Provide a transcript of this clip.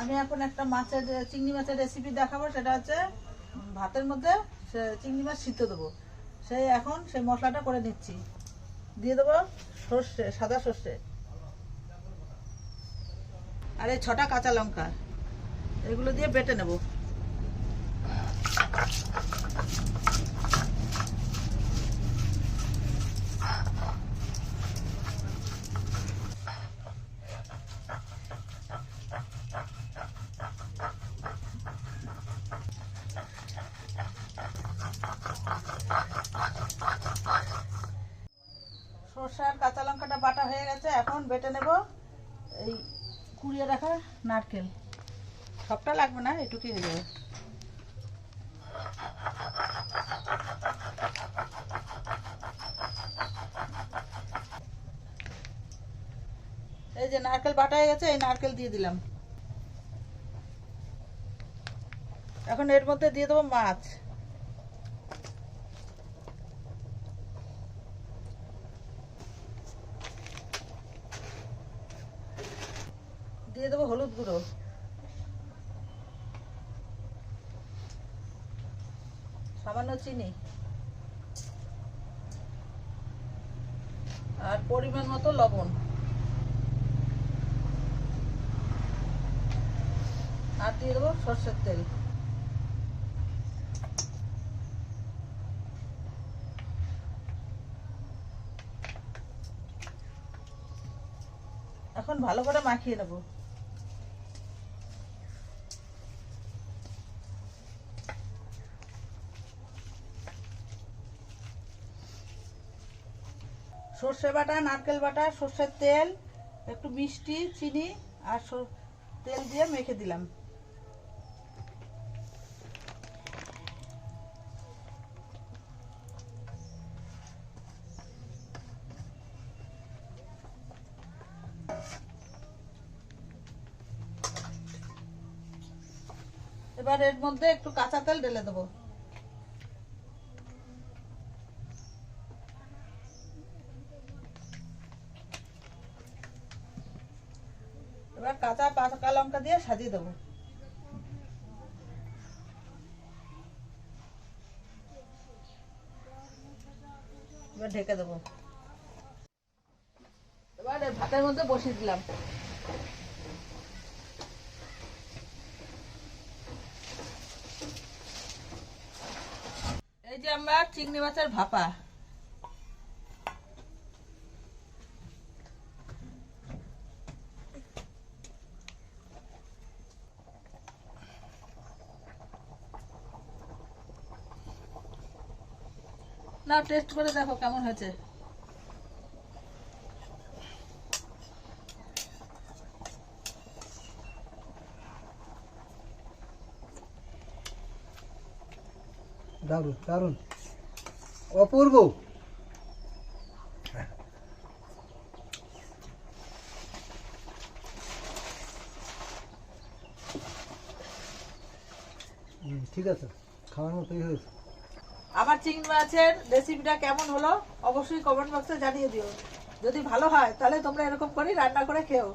আমি এখন একটা মাছের, চিংড়ি মাছের রেসিপি দেখাবো, সেটা হচ্ছে ভাতের মধ্যে চিংড়ি মাছ সিদ্ধ দেবো। সেই এখন সেই মশলাটা করে নিচ্ছি। দিয়ে দেবো সর্ষে, সাদা সর্ষে। আর এই ছটা কাঁচা লঙ্কা, এগুলো দিয়ে বেটে নেব সর্ষে আর কাঁচা লঙ্কাটা বাটা হয়ে গেছে, এখন বেটে নেব এই কুড়িয়ে রাখা নারকেল। সবটা লাগবে না, এটুকুই হয়ে যাবে। এই যে নারকেল বাটা হয়ে গেছে, এই নারকেল দিয়ে দিলাম। এখন এর মধ্যে দিয়ে দেবো মাছ। দিয়ে দেবো হলুদ গুঁড়ো। সামান্য চিনি। আর পরিমাণ মতো লবণ। আর দিয়ে দেবো সর্ষের তেল। এখন ভালো করে মাখিয়ে নেব। সর্ষে বাটা, নারকেল বাটা, সর্ষের তেল, একটু মিষ্টি, চিনি আর তেল দিয়ে মেখে দিলাম। এবার এর মধ্যে একটু কাঁচা তেল ঢেলে দেবো। এবার কাঁচা পাকা লঙ্কা দিয়ে সাজিয়ে দেবো। এবার ঢেকে দেবো। এবার ভাতের মধ্যে বসিয়ে দিলাম। এই যে আমরা চিংড়ি মাছের ভাপা। না টেস্ট করে দেখো কেমন হয়েছে। দারুণ দারুণ। অপূর্ব। ঠিক আছে খাওয়ার মতোই হয়েছে। আমার চিংড়ি মাছের রেসিপিটা কেমন হলো? অবশ্যই কমেন্ট বক্সে জানিয়ে দিও। যদি ভালো হয়, তাহলে তোমরা এরকম করে রান্না করে খেও।